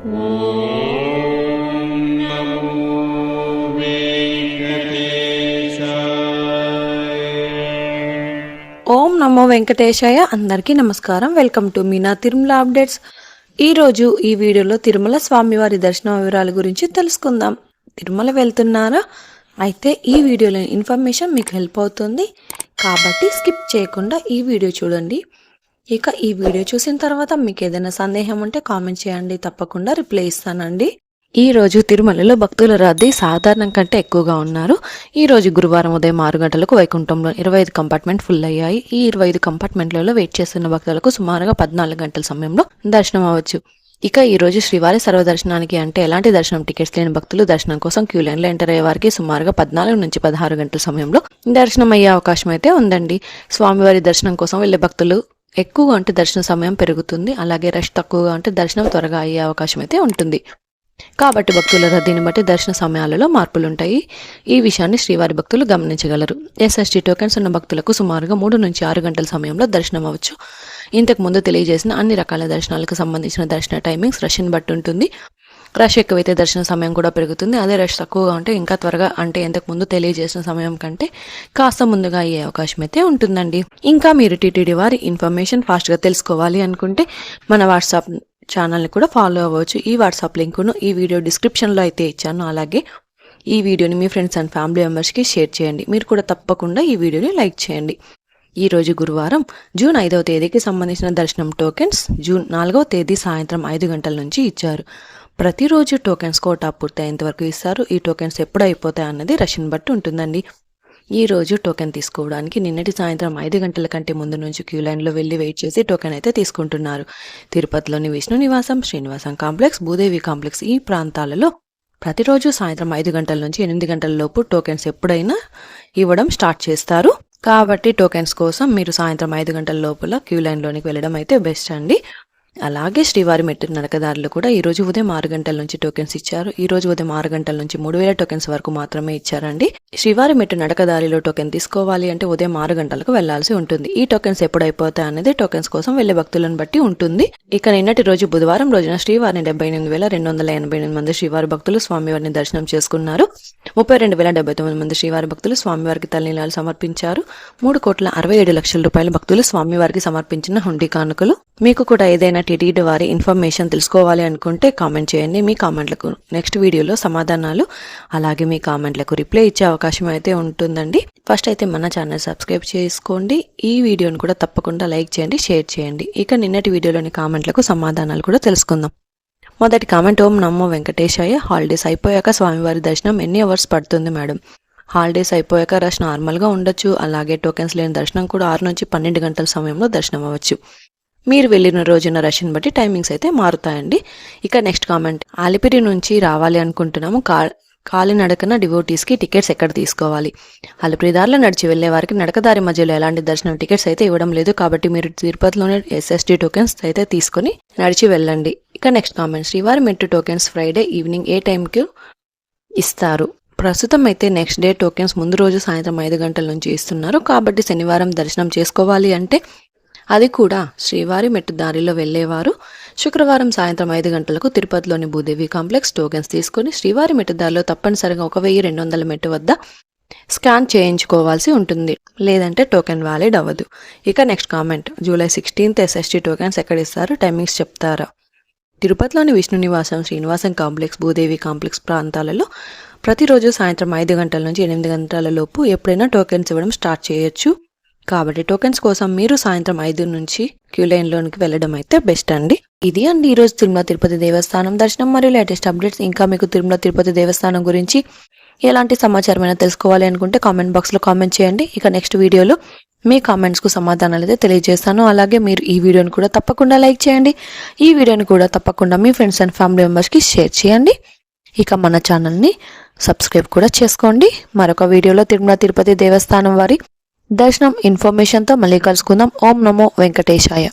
ఓం నమో వెంకటేశాయ అందరికీ నమస్కారం. Welcome to Meena Tirumala updates. ఈరోజు ఈ వీడియోలో తిరుమల స్వామివారి దర్శన వివరాల గురించి తెలుసుకుందాం. తిరుమల వెళ్తున్నారా? అయితే ఈ వీడియోలో ఇన్ఫర్మేషన్ మీకు హెల్ప్ అవుతుంది. కాబట్టి స్కిప్ చేయకుండా ఈ వీడియో చూడండి. ఇక ఈ వీడియో చూసిన తర్వాత మీకు ఏదైనా సందేహం ఉంటే కామెంట్ చేయండి. తప్పకుండా రిప్లై ఇస్తానండి. ఈ రోజు తిరుమలలో భక్తుల రద్దీ సాధారణం కంటే ఎక్కువగా ఉన్నారు. ఈ రోజు గురువారం ఉదయం ఆరు గంటలకు వైకుంఠంలో ఇరవై ఐదు కంపార్ట్మెంట్ ఫుల్ అయ్యాయి. ఈ ఇరవై ఐదు కంపార్ట్మెంట్లలో వెయిట్ చేస్తున్న భక్తులకు సుమారుగా పద్నాలుగు గంటల సమయంలో దర్శనం అవ్వచ్చు. ఇక ఈ రోజు శ్రీవారి సర్వదర్శనానికి అంటే ఎలాంటి దర్శనం? టికెట్స్ లేని భక్తులు దర్శనం కోసం క్యూ లైన్లో ఎంటర్ అయ్యే వారికి సుమారుగా పద్నాలుగు నుంచి పదహారు గంటల సమయంలో దర్శనం అయ్యే అవకాశం అయితే ఉందండి. స్వామివారి దర్శనం కోసం వెళ్ళే భక్తులు ఎక్కువగా ఉంటే దర్శన సమయం పెరుగుతుంది. అలాగే రష్ తక్కువగా ఉంటే దర్శనం త్వరగా అయ్యే అవకాశం అయితే ఉంటుంది. కాబట్టి భక్తుల రద్దీని బట్టి దర్శన సమయాలలో మార్పులుంటాయి. ఈ విషయాన్ని శ్రీవారి భక్తులు గమనించగలరు. ఎస్ఎస్టీ టోకెన్స్ ఉన్న భక్తులకు సుమారుగా మూడు నుంచి ఆరు గంటల సమయంలో దర్శనం అవ్వచ్చు. ఇంతకు ముందు తెలియజేసిన అన్ని రకాల దర్శనాలకు సంబంధించిన దర్శన టైమింగ్స్ రష్ని బట్టి ఉంటుంది. రష్ ఎక్కువైతే దర్శన సమయం కూడా పెరుగుతుంది. అదే రష్ తక్కువగా ఉంటే ఇంకా త్వరగా అంటే ఇంతకుముందు తెలియజేసిన సమయం కంటే కాస్త ముందుగా అయ్యే అవకాశం అయితే ఉంటుందండి. ఇంకా మీరు టీటీడీ వారి ఇన్ఫర్మేషన్ ఫాస్ట్గా తెలుసుకోవాలి అనుకుంటే మన వాట్సాప్ ఛానల్ని కూడా ఫాలో అవ్వచ్చు. ఈ వాట్సాప్ లింకును ఈ వీడియో డిస్క్రిప్షన్లో అయితే ఇచ్చాను. అలాగే ఈ వీడియోని మీ ఫ్రెండ్స్ అండ్ ఫ్యామిలీ మెంబర్స్కి షేర్ చేయండి. మీరు కూడా తప్పకుండా ఈ వీడియోని లైక్ చేయండి. ఈరోజు గురువారం జూన్ ఐదవ తేదీకి సంబంధించిన దర్శనం టోకెన్స్ జూన్ నాలుగవ తేదీ సాయంత్రం ఐదు గంటల నుంచి ఇచ్చారు. ప్రతిరోజు టోకెన్స్ కోటా పూర్తయ్యేంత వరకు ఇస్తారు. ఈ టోకెన్స్ ఎప్పుడు అయిపోతాయి అన్నది రష్యన్ బట్టి ఉంటుందండి. ఈ రోజు టోకెన్ తీసుకోవడానికి నిన్నటి సాయంత్రం ఐదు గంటల కంటే ముందు నుంచి క్యూ లైన్లో వెళ్ళి వెయిట్ చేసి టోకెన్ అయితే తీసుకుంటున్నారు. తిరుపతిలోని విష్ణు నివాసం శ్రీనివాసం కాంప్లెక్స్ భూదేవి కాంప్లెక్స్ ఈ ప్రాంతాలలో ప్రతిరోజు సాయంత్రం ఐదు గంటల నుంచి ఎనిమిది గంటల లోపు టోకెన్స్ ఎప్పుడైనా ఇవ్వడం స్టార్ట్ చేస్తారు. కాబట్టి టోకెన్స్ కోసం మీరు సాయంత్రం ఐదు గంటల లోపల క్యూ లైన్లోనికి వెళ్ళడం అయితే బెస్ట్ అండి. అలాగే శ్రీవారి మెట్టు నడకదారులు కూడా ఈ రోజు ఉదయం ఆరు గంటల నుంచి టోకెన్స్ ఇచ్చారు. ఈ రోజు ఉదయం ఆరు గంటల నుంచి మూడు వేల టోకెన్స్ వరకు మాత్రమే ఇచ్చారండి. శ్రీవారి మెట్టు నడకదారిలో టోకెన్ తీసుకోవాలి అంటే ఉదయం ఆరు గంటలకు వెళ్ళాల్సి ఉంటుంది. ఈ టోకెన్స్ ఎప్పుడు అనేది టోకెన్స్ కోసం వెళ్ళే భక్తులను బట్టి ఉంటుంది. ఇక నిన్నటి రోజు బుధవారం రోజున శ్రీవారిని డెబ్బై ఎనిమిది వేల రెండు వందల ఎనభై ఎనిమిది మంది శ్రీవారి భక్తులు స్వామివారిని దర్శనం చేసుకున్నారు. ముప్పై రెండు వేల డెబ్బై తొమ్మిది మంది శ్రీవారి భక్తులు స్వామివారికి తల్లినీలాలు సమర్పించారు. మూడు కోట్ల అరవై ఏడు లక్షల రూపాయల భక్తులు స్వామివారికి సమర్పించిన హుండీ కానుకలు. మీకు కూడా ఏదైనా టీటీడీ వారి ఇన్ఫర్మేషన్ తెలుసుకోవాలి అనుకుంటే కామెంట్ చేయండి. మీ కామెంట్లకు నెక్స్ట్ వీడియోలో సమాధానాలు అలాగే మీ కామెంట్లకు రిప్లై ఇచ్చే అవకాశం అయితే ఉంటుందండి. ఫస్ట్ అయితే మన ఛానల్ సబ్స్క్రైబ్ చేసుకోండి. ఈ వీడియోని కూడా తప్పకుండా లైక్ చేయండి షేర్ చేయండి. ఇక నిన్నటి వీడియోలోని కామెంట్లకు సమాధానాలు కూడా తెలుసుకుందాం. మొదటి కామెంట్ ఓం నమ్మో వెంకటేశాయ హాలిడేస్ అయిపోయాక స్వామివారి దర్శనం ఎన్ని అవర్స్ పడుతుంది మేడం? హాలిడేస్ అయిపోయాక రష్ నార్మల్గా ఉండొచ్చు. అలాగే టోకెన్స్ లేని దర్శనం కూడా ఆరు నుంచి పన్నెండు గంటల సమయంలో దర్శనం అవ్వచ్చు. మీరు వెళ్ళిన రోజున రష్ని బట్టి టైమింగ్స్ అయితే మారుతాయండి. ఇక నెక్స్ట్ కామెంట్ ఆలిపిరి నుంచి రావాలి అనుకుంటున్నాము. కా కాలినడకన డివోటీస్కి టికెట్స్ ఎక్కడ తీసుకోవాలి? అలిపిరిదారులు నడిచి వెళ్ళే వారికి నడకదారి మధ్యలో ఎలాంటి దర్శనం టికెట్స్ అయితే ఇవ్వడం లేదు. కాబట్టి మీరు తిరుపతిలోనే ఎస్ఎస్టీ టోకెన్స్ అయితే తీసుకొని నడిచి వెళ్ళండి. ఇక నెక్స్ట్ కామెంట్. శ్రీవారి మెట్టు టోకెన్స్ ఫ్రైడే ఈవినింగ్ ఏ టైంకి ఇస్తారు? ప్రస్తుతం అయితే నెక్స్ట్ డే టోకెన్స్ ముందు రోజు సాయంత్రం ఐదు గంటల నుంచి ఇస్తున్నారు. కాబట్టి శనివారం దర్శనం చేసుకోవాలి అంటే అది కూడా శ్రీవారి మెట్టు దారిలో వెళ్ళేవారు. శుక్రవారం సాయంత్రం ఐదు గంటలకు తిరుపతిలోని భూదేవి కాంప్లెక్స్ టోకెన్స్ తీసుకుని శ్రీవారి మెట్టుదారిలో తప్పనిసరిగా ఒక వెయ్యి రెండు వందల మెట్టు వద్ద స్కాన్ చేయించుకోవాల్సి ఉంటుంది. లేదంటే టోకెన్ వ్యాలిడ్ అవ్వదు. ఇక next comment. July sixteenth SST tokens ఎక్కడ ఇస్తారు? టైమింగ్స్ చెప్తారా? తిరుపతిలోని విష్ణు నివాసం శ్రీనివాసం కాంప్లెక్స్ భూదేవి కాంప్లెక్స్ ప్రాంతాలలో ప్రతిరోజు సాయంత్రం ఐదు గంటల నుంచి ఎనిమిది గంటల లోపు ఎప్పుడైనా టోకెన్స్ ఇవ్వడం స్టార్ట్ చేయొచ్చు. కాబట్టి టోకెన్స్ కోసం మీరు సాయంత్రం ఐదు నుంచి క్యూ లైన్లోనికి వెళ్ళడం అయితే బెస్ట్ అండి. ఇది అండి ఈరోజు తిరుమల తిరుపతి దేవస్థానం దర్శనం మరియు లేటెస్ట్ అప్డేట్స్ ఇంకా మీకు తిరుమల తిరుపతి దేవస్థానం గురించి ఎలాంటి సమాచారమైనా తెలుసుకోవాలి అనుకుంటే కామెంట్ బాక్స్లో కామెంట్ చేయండి. ఇక నెక్స్ట్ వీడియోలో మీ కామెంట్స్కు సమాధానాలు అయితే తెలియజేస్తాను. అలాగే మీరు ఈ వీడియోని కూడా తప్పకుండా లైక్ చేయండి. ఈ వీడియోని కూడా తప్పకుండా మీ ఫ్రెండ్స్ అండ్ ఫ్యామిలీ మెంబర్స్కి షేర్ చేయండి. ఇక మన ఛానల్ని సబ్స్క్రైబ్ కూడా చేసుకోండి. మరొక వీడియోలో తిరుమల తిరుపతి దేవస్థానం వారి దర్శనం ఇన్ఫర్మేషన్తో మళ్ళీ కలుసుకుందాం. ఓం నమో వెంకటేశాయ.